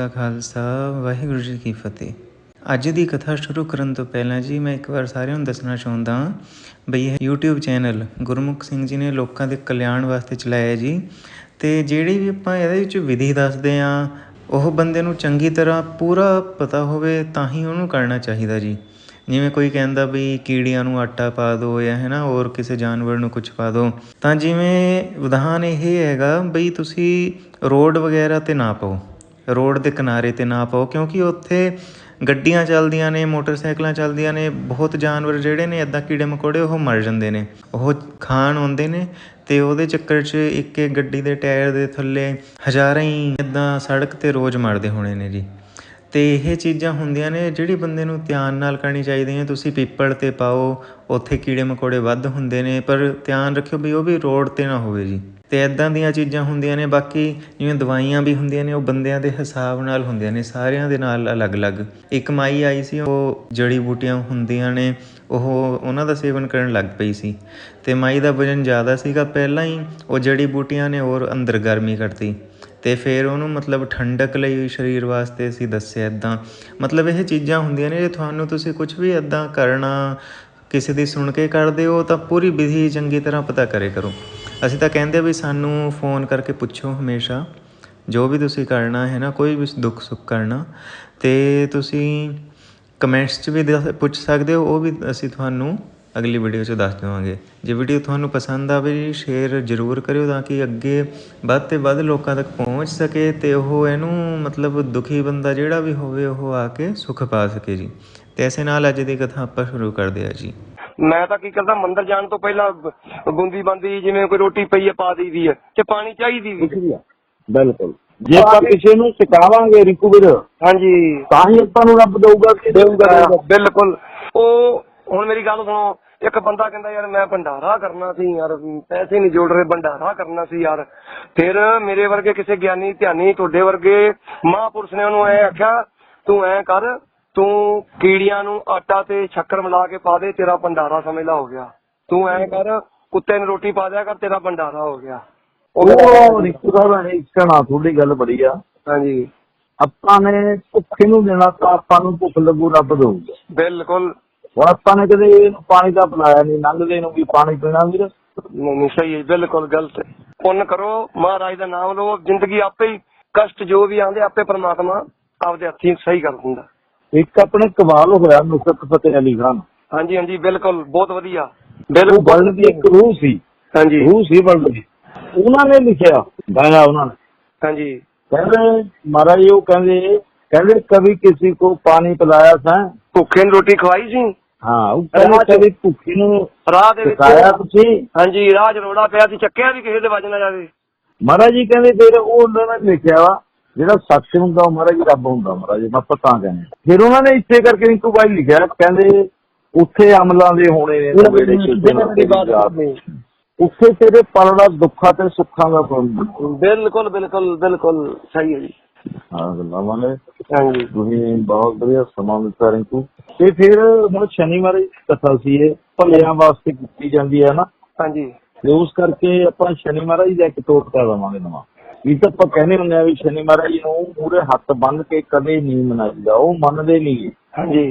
ਕਾ ਖਾਲਸਾ, ਵਾਹਿਗੁਰੂ ਜੀ ਕੀ ਫਤਿਹ। ਅੱਜ ਦੀ ਕਥਾ ਸ਼ੁਰੂ ਕਰਨ ਤੋਂ ਪਹਿਲਾਂ ਜੀ, ਮੈਂ ਇੱਕ ਵਾਰ ਸਾਰਿਆਂ ਨੂੰ ਦੱਸਣਾ ਚਾਹੁੰਦਾ ਬਈ ਇਹ YouTube ਚੈਨਲ ਗੁਰਮੁਖ ਸਿੰਘ ਜੀ ਨੇ ਲੋਕਾਂ ਦੇ ਕਲਿਆਣ ਵਾਸਤੇ ਚਲਾਇਆ ਜੀ। ਤੇ ਜਿਹੜੀ ਵੀ ਆਪਾਂ ਇਹਦੇ ਵਿੱਚ ਵਿਧੀ ਦੱਸਦੇ ਆ ਉਹ ਬੰਦੇ ਨੂੰ ਚੰਗੀ ਤਰ੍ਹਾਂ ਪੂਰਾ ਪਤਾ ਹੋਵੇ ਤਾਂ ਹੀ ਉਹਨੂੰ ਕਰਨਾ ਚਾਹੀਦਾ ਜੀ। ਜਿਵੇਂ ਕੋਈ ਕਹਿੰਦਾ ਵੀ ਕੀੜੀਆਂ ਨੂੰ ਆਟਾ ਪਾ ਦਿਓ ਜਾਂ ਹੈ ਨਾ, ਹੋਰ ਕਿਸੇ ਜਾਨਵਰ ਨੂੰ ਕੁਝ ਪਾ ਦਿਓ ਤਾਂ ਜਿਵੇਂ ਵਿਧਾਨ ਇਹ ਹੈਗਾ ਬਈ ਤੁਸੀਂ ਰੋਡ ਵਗੈਰਾ ਤੇ ਨਾ ਪਾਓ। ਰੋਡ ਦੇ ਕਿਨਾਰੇ ਤੇ ਨਾ ਪਾਓ, ਕਿਉਂਕਿ ਉੱਥੇ ਗੱਡੀਆਂ ਚੱਲਦੀਆਂ ਨੇ, ਮੋਟਰਸਾਈਕਲਾਂ ਚੱਲਦੀਆਂ ਨੇ, ਬਹੁਤ ਜਾਨਵਰ ਜਿਹੜੇ ਨੇ ਇੱਦਾਂ ਕੀੜੇ ਮਕੌੜੇ ਉਹ ਮਰ ਜਾਂਦੇ ਨੇ। ਉਹ ਖਾਣ ਆਉਂਦੇ ਨੇ ਅਤੇ ਉਹਦੇ ਚੱਕਰ 'ਚ ਇੱਕ ਇੱਕ ਗੱਡੀ ਦੇ ਟਾਇਰ ਦੇ ਥੱਲੇ ਹਜ਼ਾਰਾਂ ਹੀ ਇੱਦਾਂ ਸੜਕ ਤੇ ਰੋਜ਼ ਮਰਦੇ ਹੋਣੇ ਨੇ ਜੀ। ਅਤੇ ਇਹ ਚੀਜ਼ਾਂ ਹੁੰਦੀਆਂ ਨੇ, ਜਿਹੜੀ ਬੰਦੇ ਨੂੰ ਧਿਆਨ ਨਾਲ ਕਰਨੀ ਚਾਹੀਦੀ ਹੈ। ਤੁਸੀਂ ਪੀਪਲ ਤੇ ਪਾਓ, ਉੱਥੇ ਕੀੜੇ ਮਕੌੜੇ ਵੱਧ ਹੁੰਦੇ ਨੇ, ਪਰ ਧਿਆਨ ਰੱਖਿਓ ਵੀ ਉਹ ਵੀ ਰੋਡ ਤੇ ਨਾ ਹੋਵੇ ਜੀ। ਅਤੇ ਇੱਦਾਂ ਦੀਆਂ ਚੀਜ਼ਾਂ ਹੁੰਦੀਆਂ ਨੇ, ਬਾਕੀ ਜਿਵੇਂ ਦਵਾਈਆਂ ਵੀ ਹੁੰਦੀਆਂ ਨੇ, ਉਹ ਬੰਦਿਆਂ ਦੇ ਹਿਸਾਬ ਨਾਲ ਹੁੰਦੀਆਂ ਨੇ, ਸਾਰਿਆਂ ਦੇ ਨਾਲ ਅਲੱਗ-ਅਲੱਗ। ਇੱਕ ਮਾਈ ਆਈ ਸੀ, ਉਹ ਜੜੀ ਬੂਟੀਆਂ ਹੁੰਦੀਆਂ ਨੇ, ਉਹ ਉਹਨਾਂ ਦਾ ਸੇਵਨ ਕਰਨ ਲੱਗ ਪਈ ਸੀ। ਅਤੇ ਮਾਈ ਦਾ ਵਜਨ ਜ਼ਿਆਦਾ ਸੀਗਾ ਪਹਿਲਾਂ ਹੀ, ਉਹ ਜੜੀ ਬੂਟੀਆਂ ਨੇ ਹੋਰ ਅੰਦਰ ਗਰਮੀ ਕਰਤੀ। ਅਤੇ ਫਿਰ ਉਹਨੂੰ ਮਤਲਬ ਠੰਡਕ ਲਈ ਸਰੀਰ ਵਾਸਤੇ ਅਸੀਂ ਦੱਸਿਆ ਇੱਦਾਂ ਮਤਲਬ ਇਹ ਚੀਜ਼ਾਂ ਹੁੰਦੀਆਂ ਨੇ, ਜੇ ਤੁਹਾਨੂੰ ਤੁਸੀਂ ਕੁਝ ਵੀ ਇੱਦਾਂ ਕਰਨਾ, ਕਿਸੇ ਦੀ ਸੁਣ ਕੇ ਕਰਦੇ ਹੋ, ਤਾਂ ਪੂਰੀ ਵਿਧੀ ਚੰਗੀ ਤਰ੍ਹਾਂ ਪਤਾ ਕਰੇ ਕਰੋ। ਅਸੀਂ ਤਾਂ ਕਹਿੰਦੇ ਵੀ ਸਾਨੂੰ ਫੋਨ ਕਰਕੇ ਪੁੱਛੋ ਹਮੇਸ਼ਾ, ਜੋ ਵੀ ਤੁਸੀਂ ਕਰਨਾ ਹੈ ਨਾ, ਕੋਈ ਵੀ ਦੁੱਖ ਸੁੱਖ ਕਰਨਾ, ਤੇ ਤੁਸੀਂ ਕਮੈਂਟਸ 'ਚ ਵੀ ਦੱਸ- ਪੁੱਛ ਸਕਦੇ ਹੋ, ਉਹ ਵੀ ਅਸੀਂ ਤੁਹਾਨੂੰ ਅਗਲੀ ਵੀਡੀਓ 'ਚ ਦੱਸ ਦੇਵਾਂਗੇ। ਜੇ ਵੀਡੀਓ ਤੁਹਾਨੂੰ ਪਸੰਦ ਆਵੇ ਜੀ ਸ਼ੇਅਰ ਜ਼ਰੂਰ ਕਰਿਓ ਤਾਂ ਕਿ ਅੱਗੇ ਵੱਧ ਤੇ ਵੱਧ ਲੋਕਾਂ ਤੱਕ ਪਹੁੰਚ ਸਕੇ ਤੇ ਉਹ ਇਹਨੂੰ ਮਤਲਬ ਦੁਖੀ ਬੰਦਾ ਜਿਹੜਾ ਵੀ ਹੋਵੇ, ਉਹ ਆ ਕੇ ਸੁੱਖ ਪਾ ਸਕੇ ਜੀ। ਤੇ ਐਸੇ ਨਾਲ ਅੱਜ ਦੀ ਕਥਾ ਆਪਾਂ ਸ਼ੁਰੂ ਕਰਦੇ ਹਾਂ ਜੀ। ਮੈਂ ਤਾਂ ਕੀ ਕਰਦਾ ਮੰਦਰ ਜਾਣ ਤੋਂ ਪਹਿਲਾਂ ਬੂੰਦੀ ਬੰਦੀ ਜਿਵੇਂ ਕੋਈ ਰੋਟੀ ਪਈ ਹੈ ਪਾ ਦਈਦੀ ਹੈ ਤੇ ਪਾਣੀ ਚਾਹੀਦੀ ਵੀ। ਬਿਲਕੁਲ। ਜੇ ਆਪਾਂ ਕਿਸੇ ਨੂੰ ਸਿਖਾਵਾਂਗੇ ਰਿੰਕੂ ਵੀਰ ਹਾਂਜੀ। ਤਾਂ ਹੀ ਆਪਾਂ ਨੂੰ ਰੱਬ ਦਊਗਾ ਕਿ ਦੇਊਗਾ। ਬਿਲਕੁਲ। ਉਹ ਹੁਣ ਮੇਰੀ ਗੱਲ ਸੁਣੋ ਇੱਕ ਬੰਦਾ ਕਹਿੰਦਾ ਯਾਰ ਮੈਂ ਭੰਡਾਰਾ ਕਰਨਾ ਸੀ ਯਾਰ ਪੈਸੇ ਨਹੀਂ ਜੋੜ ਰਹੇ ਭੰਡਾਰਾ ਕਰਨਾ ਸੀ ਯਾਰ। ਫਿਰ ਮੇਰੇ ਵਰਗੇ ਕਿਸੇ ਗਿਆਨੀ ਧਿਆਨੀ ਤੁਹਾਡੇ ਵਰਗੇ ਮਹਾਪੁਰਸ਼ ਨੇ ਉਹਨੂੰ ਐ ਆਖਿਆ ਤੂੰ ਐ ਕਰ ਤੂੰ ਕੀੜੀਆਂ ਨੂੰ ਆਟਾ ਤੇ ਸ਼ੱਕਰ ਮਿਲਾ ਕੇ ਪਾ ਦੇ ਤੇਰਾ ਭੰਡਾਰਾ ਸਮਝ ਲਾ ਹੋ ਗਿਆ। ਤੂੰ ਐ ਕਰ ਕੁੱਤੇ ਨੂੰ ਰੋਟੀ ਪਾ ਦਿਆ ਕਰ ਤੇਰਾ ਭੰਡਾਰਾ ਹੋ ਗਿਆ। ਉਹ ਰਿੰਕੂ ਸਾਹਿਬ ਨੇ ਇਸਕਣਾ ਤੁਹਾਡੀ ਗੱਲ ਬੜੀ ਆ। ਹਾਂਜੀ। ਆਪਾਂ ਨੇ ਭੁੱਖੇ ਨੂੰ ਦੇਣਾ ਤਾਂ ਆਪਾਂ ਨੂੰ ਭੁੱਖ ਲੱਗੂ ਰੱਬ ਦਊਗਾ। ਬਿਲਕੁਲ। ਹੁਣ ਆਪਾਂ ਨੇ ਕਦੇ ਇਹਨੂੰ ਪਾਣੀ ਦਾ ਪਿਲਾਇਆ ਨਹੀਂ ਲੰਘਦੇ ਨੂੰ ਵੀ ਪਾਣੀ ਪੀਣਾ ਵੀਰ। ਨਹੀਂ ਸਹੀ ਹੈ ਬਿਲਕੁਲ ਗਲਤ ਹੈ। ਪੁੰਨ ਕਰੋ ਮਹਾਰਾਜ ਦਾ ਨਾਮ ਲਓ ਜ਼ਿੰਦਗੀ ਆਪੇ ਹੀ ਕਸ਼ਟ ਜੋ ਵੀ ਆਉਂਦੇ ਆਪੇ ਪ੍ਰਮਾਤਮਾ ਆਪਦੇ ਹੱਥੀਂ ਸਹੀ ਕਰ ਦਿੰਦਾ। ਇੱਕ ਆਪਣੇ ਕਮਾਲ ਹੋਇਆ ਨੁਸਰਤ ਫਤਿਹ ਅਲੀ ਖਾਨ। ਹਾਂਜੀ ਹਾਂਜੀ ਬਿਲਕੁਲ ਬਹੁਤ ਵਧੀਆ। ਬਿਲਕੁਲ। ਵਰਲਡ ਦੀ ਇੱਕ ਰੂਹ ਸੀ। ਹਾਂਜੀ। ਰੂਹ ਸੀ ਵਰਲਡ ਦੀ। ਉਹਨਾਂ ਨੇ ਲਿਖਿਆ ਗਾਇਆ ਉਹਨਾਂ ਨੇ। ਹਾਂਜੀ। ਕਹਿੰਦੇ ਮਹਾਰਾਜ ਉਹ ਕਹਿੰਦੇ ਕਹਿੰਦੇ ਕਵੀ ਕਿਸੇ ਕੋ ਪਾਣੀ ਪਿਲਾਇਆ ਸਾਂ। ਭੁੱਖੇ ਨੂੰ ਰੋਟੀ ਖਵਾਈ ਸੀ? ਹਾਂ ਉਹ ਕਹਿੰਦੇ ਚ- ਕਵੀ ਨੂੰ ਰਾਹ ਦੇ ਵਿੱਚ ਸਿਖਾਇਆ ਤੁਸੀਂ? ਹਾਂਜੀ ਰਾਹ ਚ ਰੋੜਾ ਪਿਆ ਸੀ ਚੱਕਿਆ ਵੀ ਕਿਸੇ ਦੇ ਵੱਜ ਨਾ ਜਾਵੇ। ਮਹਾਰਾਜ ਜੀ ਕਹਿੰਦੇ ਫਿਰ ਉਹ ਉਹਨਾਂ ਨੇ ਲਿਖਿਆ ਵਾ ਜਿਹੜਾ ਸੱਚ ਹੁੰਦਾ ਉਹ ਮਹਾਰਾਜ ਰੱਬ ਹੁੰਦਾ ਮਹਾਰਾਜ ਜੀ ਮੈਂ ਪਤਾ ਕਹਿੰਦੇ ਫਿਰ ਉਹਨਾਂ ਨੇ ਇੱਥੇ ਕਰਕੇ ਰਿੰਕੂ ਬਾਈ ਲਿਖਿਆ ਕਹਿੰਦੇ ਉੱਥੇ ਅਮਲਾਂ ਦੇ ਹੋਣੇ ਨੇ ਨਵੇੜੇ ਨੇ ਜਾਤ। ਉੱਥੇ ਤੇਰੇ ਪਲੜਾ ਦੁੱਖਾਂ ਤੇ ਸੁੱਖਾਂ ਦਾ ਪ੍ਰਬੰਧ ਬਿਲਕੁਲ ਬਿਲਕੁਲ ਬਿਲਕੁਲ ਸਹੀ ਹੈ ਜੀ। ਹਾਂ ਗੱਲਾਂ ਹਾਂਜੀ। ਤੁਸੀਂ ਬਹੁਤ ਵਧੀਆ ਸਮਾਂ ਦਿੱਤਾ ਰਿੰਕੂ। ਤੇ ਫਿਰ ਹੁਣ ਸ਼ਨੀਵਾਰ ਦੀ ਕਥਾ ਸੀ ਇਹ ਭਲਿਆਂ ਵਾਸਤੇ ਕੀਤੀ ਜਾਂਦੀ ਹੈ ਨਾ। ਹਾਂਜੀ। ਤੇ ਉਸ ਕਰਕੇ ਆਪਾਂ ਸ਼ਨੀ ਮਹਾਰਾਜ ਦਾ ਇੱਕ ਟੋਟਕਾ ਦਵਾਂਗੇ ਨਵਾਂ। ਇਹ ਤਾਂ ਆਪਾਂ ਕਹਿੰਦੇ ਹੁੰਦੇ ਆ ਵੀ ਸ਼ਨੀ ਮਹਾਰਾਜ ਨੂੰ ਪੂਰੇ ਹੱਥ ਬੰਨ ਕੇ ਕਦੇ ਨਹੀਂ ਮਨਾਈਦਾ ਉਹ ਮੰਨਦੇ ਨਹੀਂ ਹਾਂਜੀ।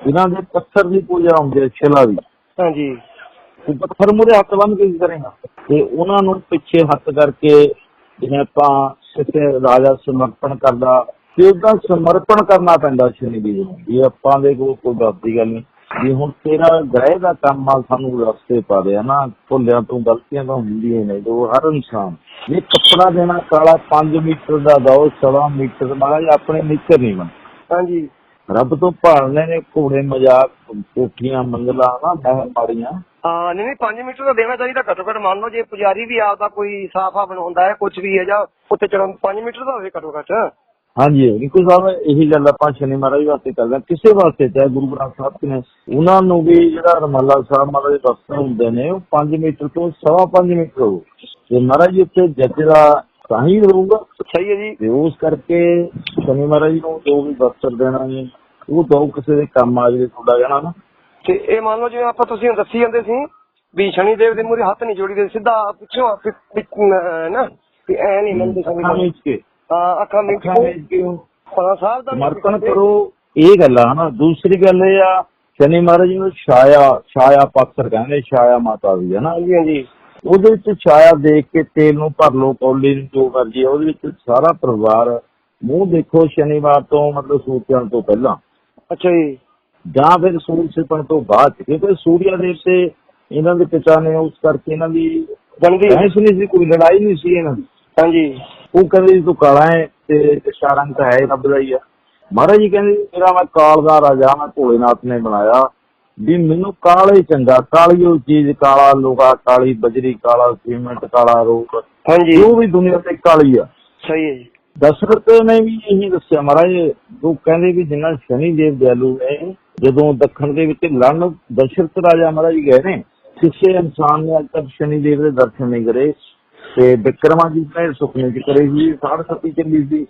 ਇਹਨਾਂ ਦੇ ਪੱਥਰ ਦੀ ਪੂਜਾ ਹੁੰਦੀ ਹੈ ਛਿਲਾ ਦੀ। ਹਾਂਜੀ। ਪੱਥਰ ਮੂਰੇ ਹੱਥ ਬੰਨ ਕੇ ਕੀ ਕਰੇਗਾ ਤੇ ਉਹਨਾਂ ਨੂੰ ਪਿੱਛੇ ਹੱਥ ਕਰਕੇ ਜਿਵੇਂ ਆਪਾਂ ਕਿਸੇ ਰਾਜਾ ਸਮਰਪਣ ਕਰਦਾ ਤੇ ਉਹਦਾ ਸਮਰਪਣ ਕਰਨਾ ਪੈਂਦਾ ਸ਼ਨੀ ਦੀ ਨੂੰ ਇਹ ਆਪਾਂ ਦੇ ਕੋਲ ਕੋਈ ਗੱਲ ਦੀ ਗੱਲ ਨਹੀਂ। ਵੀ ਹੁਣ ਤੇਰਾ ਗ੍ਰਹਿ ਦਾ ਕੰਮ ਆ ਸਾਨੂੰ ਰਸਤੇ ਪਾ ਦੇ ਨਾ ਭੁੱਲਿਆਂ ਤੋਂ ਗਲਤੀਆਂ ਤਾਂ ਹੁੰਦੀਆਂ ਨੇ ਜੋ ਹਰ ਇਨਸਾਨ। ਇਹ ਕੱਪੜਾ ਦੇਣਾ ਕਾਲਾ 5 ਮੀਟਰ ਦਾ ਦੋ 16 ਮੀਟਰ ਮਹਾਰਾਜ ਆਪਣੇ ਨਿੱਕਰ ਨਹੀਂ ਬਣ। ਹਾਂਜੀ। ਰੱਬ ਤੋਂ ਭਾਲਨੇ ਨੇ ਘੋੜੇ ਮਜ਼ਾਕ ਕੋਠੀਆਂ ਮੰਗਲਾ ਨਾ ਮਹਿ ਮਾਰੀਆਂ ਹਾਂ ਨਹੀਂ ਨਹੀਂ 5 ਮੀਟਰ ਤਾਂ ਦੇਣਾ ਚਾਹੀਦਾ ਘੱਟੋ ਘੱਟ ਮੰਨ ਲਓ ਜੇ ਪੁਜਾਰੀ ਵੀ ਆਪਦਾ ਕੋਈ ਸਾਫਾ ਬਣਾਉਂਦਾ ਹੈ ਕੁਝ ਵੀ ਹੈ ਜਾਂ ਉੱਥੇ ਚੜਨ 5 ਮੀਟਰ ਦਾ ਹੋਵੇ ਘੱਟੋ ਘੱਟ ਹਾਂਜੀ ਨਿਕੂ ਸਾਹਿਬ ਇਹੀ ਗੱਲ ਆਪਾਂ ਸ਼ਨੀ ਮਹਾਰਾਜ ਵਾਸਤੇ ਕਰਦੇ ਹਾਂ। ਕਿਸੇ ਵਾਸਤੇ ਚਾਹੇ ਗੁਰੂ ਗ੍ਰੰਥ ਸਾਹਿਬ ਜੀ ਨੇ ਉਹਨਾਂ ਨੂੰ ਵੀ ਜਿਹੜਾ ਰਮਾਲਾ ਸਾਹਿਬ ਮਹਾਰਾਜ ਦੇ ਰਸਤੇ ਹੁੰਦੇ ਨੇ ਉਹ 5 ਮੀਟਰ ਤੋਂ ਸਵਾ 5 ਮੀਟਰ ਹੋ ਤੇ ਮਹਾਰਾਜ ਜੀ ਉੱਥੇ ਜੱਜਦਾ ਤਾਂ ਹੀ ਰਹੂਗਾ। ਸਹੀ ਹੈ ਜੀ। ਤੇ ਉਸ ਕਰਕੇ ਸ਼ਨੀ ਮਹਾਰਾਜ ਨੂੰ ਜੋ ਵੀ ਵਸਤਰ ਦੇਣਾ ਨੇ ਉਹ ਦੋ ਕਿਸੇ ਦੇ ਕੰਮ ਆ ਜਿਹੜੇ ਤੁਹਾਡਾ ਕਹਿਣਾ ਨਾ। ਤੇ ਇਹ ਮੰਨ ਲਓ ਜਿਵੇਂ ਆਪਾਂ ਤੁਸੀਂ ਦੱਸੀ ਜਾਂਦੇ ਸੀ ਵੀ ਸ਼ਨੀ ਦੇਵ ਦੇ ਮੂਰੇ ਹੱਥ ਨਹੀਂ ਜੋੜੀਦੇ ਸਿੱਧਾ ਪਿੱਛੋਂ ਨਾ ਵੀ ਐ ਨਹੀਂ ਮੰਨਦੇ ਸ਼ਨੀ ਕੇ। ਹਾਂ ਅੱਖਾਂ ਮੀਚ ਸਾਹਿਬ ਦਾ ਸਮਰਪਣ ਕਰੋ ਇਹ ਗੱਲ ਨਾ ਦੂਸਰੀ ਗੱਲ ਇਹ ਆ ਸ਼ਨੀ ਮਹਾਰਾਜ ਨੂੰ ਛਾਇਆ ਛਾਇਆ ਪਾਤਰ ਕਹਿੰਦੇ ਛਾਇਆ ਮਾਤਾ ਦੀ ਹੈ ਨਾ। ਹਾਂਜੀ ਹਾਂਜੀ। ਉਹਦੇ ਵਿੱਚ ਛਾਇਆ ਦੇਖ ਕੇ ਤੇਲ ਨੂੰ ਭਰ ਲਓ ਕੌਲੀ ਨੂੰ ਜੋ ਮਰਜ਼ੀ ਉਹਦੇ ਵਿੱਚ ਸਾਰਾ ਪਰਿਵਾਰ ਮੂੰਹ ਦੇਖੋ ਸ਼ਨੀਵਾਰ ਤੋਂ ਮਤਲਬ ਸੂਰਜ ਤੋਂ ਪਹਿਲਾਂ। ਅੱਛਾ ਜੀ। ਜਾਂ ਫਿਰ ਸੂਰਜ ਛਿਪਣ ਤੋਂ ਬਾਅਦ ਕਿਉਂਕਿ ਸੂਰਿਆ ਦੇਵ ਤੇ ਇਹਨਾਂ ਦੇ ਪਿਤਾ ਨੇ ਉਸ ਕਰਕੇ ਇਹਨਾਂ ਦੀ ਬਣਦੀ ਬਹਿਸ ਨਹੀਂ ਸੀ ਕੋਈ ਲੜਾਈ ਨਹੀਂ ਸੀ ਇਹਨਾਂ ਦੀ। ਹਾਂਜੀ। ਉਹ ਕਹਿੰਦੇ ਜੀ ਤੂੰ ਕਾਲਾ ਹੈ ਤੇ ਰੰਗ ਤਾਂ ਹੈ ਰੱਬ ਦਾ ਹੀ ਆ। ਮਹਾਰਾਜ ਜੀ ਕਹਿੰਦੇ ਮੇਰਾ ਮੈਂ ਕਾਲ ਦਾ ਰਾਜਾ ਮੈਂ ਭੋਲੇਨਾਥ ਨੇ ਬਣਾਇਆ। ਵੀ ਮੈਨੂੰ ਕਾਲਾ ਹੀ ਚੰਗਾ ਕਾਲੀ ਉਹ ਚੀਜ਼ ਕਾਲਾ ਲੋਹਾ ਕਾਲੀ ਬਜਰੀ ਕਾਲਾ ਸੀਮੈਂਟ ਕਾਲਾ ਰੂਪ। ਹਾਂਜੀ। ਜੋ ਵੀ ਦੁਨੀਆ ਤੇ ਕਾਲੀ ਆ। ਸਹੀ ਹੈ ਜੀ। ਦਸ਼ਰਥ ਨੇ ਵੀ ਇਹੀ ਦੱਸਿਆ ਮਹਾਰਾਜ ਉਹ ਕਹਿੰਦੇ ਵੀ ਜਿੰਨਾ ਸ਼ਨੀ ਦੇਵ ਦਿਆਲੂ ਨੇ ਜਦੋਂ ਦੱਖਣ ਦੇ ਵਿੱਚ ਲੜਨ ਦਸ਼ਰਥ ਰਾਜਾ ਮਹਾਰਾਜ ਗਏ ਨੇ ਕਿਸੇ ਇਨਸਾਨ ਨੇ ਅੱਜ ਤੱਕ ਸ਼ਨੀ ਦੇਵ ਦੇ ਦਰਸ਼ਨ ਨਹੀਂ ਕਰੇ। ਤੇ ਵਿਕਰਮਾ ਜੀ ਨੇ ਸੁਪਨੇ ਚ ਕਰੇ ਸੀ ਸਾੜ ਸਤੀ ਚੱਲੀ ਸੀ।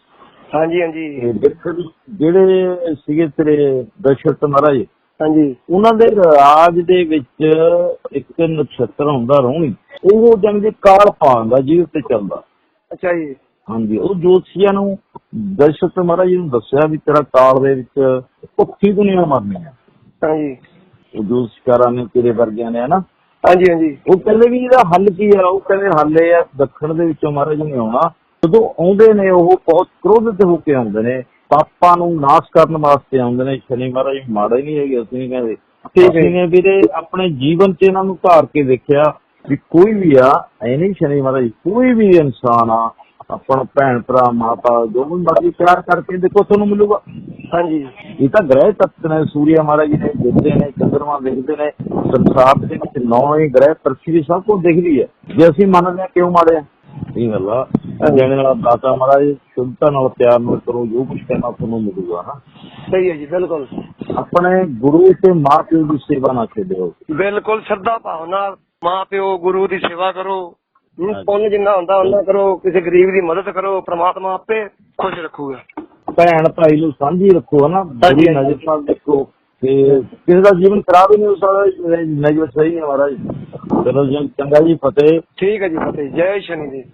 ਹਾਂਜੀ ਹਾਂਜੀ। ਤੇ ਵਿਕਰਮ ਜਿਹੜੇ ਸੀਗੇ ਤੇਰੇ ਦਸ਼ਰਥ ਮਹਾਰਾਜ ਹਾਂਜੀ। ਉਹਨਾਂ ਦੇ ਰਾਜ ਦੇ ਵਿੱਚ ਇੱਕ ਨਛੱਤਰ ਹੁੰਦਾ ਰੋਣੀ ਉਹ ਜਨ ਦੇ ਕਾਲ ਪਾਉਂਦਾ ਜਿਹਦੇ ਉੱਤੇ ਚੱਲਦਾ। ਅੱਛਾ ਜੀ। ਹਾਂਜੀ ਉਹ ਜੋਤਸ਼ੀਆਂ ਨੂੰ ਦਸ਼ਰਥ ਮਹਾਰਾਜ ਜੀ ਨੂੰ ਦੱਸਿਆ ਵੀ ਤੇਰਾ ਕਾਲ ਦੇ ਵਿੱਚ ਭੁੱਖੀ ਦੁਨੀਆ ਮਰਨੀ ਹੈ ਹਾਂਜੀ। ਉਹ ਜੋਤਸ਼ਕਾਰਾਂ ਨੇ ਤੇਰੇ ਵਰਗਿਆਂ ਨੇ ਹਨਾ? ਹਾਂਜੀ ਹਾਂਜੀ। ਉਹ ਕਹਿੰਦੇ ਵੀ ਇਹਦਾ ਹੱਲ ਕੀ ਆ? ਉਹ ਕਹਿੰਦੇ ਹੱਲ ਇਹ ਆ ਦੱਖਣ ਦੇ ਵਿੱਚੋਂ ਮਹਾਰਾਜ ਨੇ ਆਉਣਾ। ਜਦੋਂ ਆਉਂਦੇ ਨੇ ਉਹ ਬਹੁਤ ਕ੍ਰੋਧਿਤ ਹੋ ਕੇ ਆਉਂਦੇ ਨੇ। ਪਾਪਾਂ ਨੂੰ ਨਾਸ਼ ਕਰਨ ਵਾਸਤੇ ਆਉਂਦੇ ਨੇ। ਸ਼ਨੀ ਮਹਾਰਾਜ ਮਾੜਾ ਹੀ ਨਹੀਂ ਹੈਗੇ ਅਸੀਂ ਨਹੀਂ ਕਹਿੰਦੇ। ਅਸੀਂ ਨੇ ਵੀਰੇ ਆਪਣੇ ਜੀਵਨ 'ਚ ਇਹਨਾਂ ਨੂੰ ਧਾਰ ਕੇ ਦੇਖਿਆ ਵੀ ਕੋਈ ਵੀ ਆ ਐ ਨਹੀਂ ਸ਼ਨੀ ਮਹਾਰਾਜ ਕੋਈ ਵੀ ਇਨਸਾਨ ਆ ਆਪਣਾ ਭੈਣ ਭਰਾ ਮਾਤਾ ਜੋ ਵੀ ਮਰਜ਼ੀ ਪਿਆਰ ਕਰਕੇ ਦੇਖੋ ਤੁਹਾਨੂੰ ਮਿਲੂਗਾ। ਹਾਂਜੀ। ਇਹ ਤਾਂ ਗ੍ਰਹਿ ਤੱਤ ਨੇ ਸੂਰਿਆ ਮਹਾਰਾਜ ਜੀ ਨੇ ਦੇਖਦੇ ਨੇ ਚੰਦਰਮਾ ਦੇਖਦੇ ਨੇ ਸੰਸਾਰ ਦੇ ਵਿੱਚ ਨੌ ਹੀ ਗ੍ਰਹਿ ਪ੍ਰithvi ਸਭ ਕੁਝ ਦਿਖਦੀ ਹੈ। ਜੇ ਅਸੀਂ ਮੰਨਦੇ ਹਾਂ ਕਿਉਂ ਮਾੜੇ ਆ ਇਹ ਗੱਲ ਜਿਹਨੇ ਨਾਲ ਦਾਤਾ ਮਹਾਰਾਜ ਸ਼ੁੱਧਤਾ ਨਾਲ ਪਿਆਰ ਨਾਲ ਕਰੋ ਜੋ ਕੁਝ ਕਰਨਾ ਤੁਹਾਨੂੰ ਮਿਲੂਗਾ ਨਾ। ਸਹੀ ਹੈ ਜੀ ਬਿਲਕੁਲ। ਆਪਣੇ ਗੁਰੂ ਤੇ ਮਾਂ ਪਿਓ ਦੀ ਸੇਵਾ ਨਾ ਛੱਡਿਓ ਬਿਲਕੁਲ ਸ਼ਰਧਾ ਭਾਵ ਨਾਲ ਮਾਂ ਪਿਓ ਗੁਰੂ ਦੀ ਸੇਵਾ ਕਰੋ। ਪੁੰਨ ਜਿੰਨਾ ਹੁੰਦਾ ਉਹਨਾਂ ਕਰੋ ਕਿਸੇ ਗਰੀਬ ਦੀ ਮਦਦ ਕਰੋ ਪ੍ਰਮਾਤਮਾ ਆਪੇ ਖੁਸ਼ ਰੱਖੂਗਾ। ਭੈਣ ਭਾਈ ਨੂੰ ਸਾਂਝੀ ਰੱਖੋ ਹਨਾ ਬੜੀ। ਨਜ਼ਰ ਨਾਲ ਦੇਖੋ ਤੇ ਕਿਸੇ ਦਾ ਜੀਵਨ ਖਰਾਬ ਹੀ ਨਹੀਂ ਹੋ ਸਕਦਾ ਨਜ਼ਰ ਸਹੀ ਹੈ ਮਹਾਰਾਜ। ਚਲੋ ਜੀ ਚੰਗਾ ਜੀ ਫਤਿਹ। ਠੀਕ ਹੈ ਜੀ ਫਤਿਹ। ਜੈ ਸ਼ਨੀ ਦੇਵ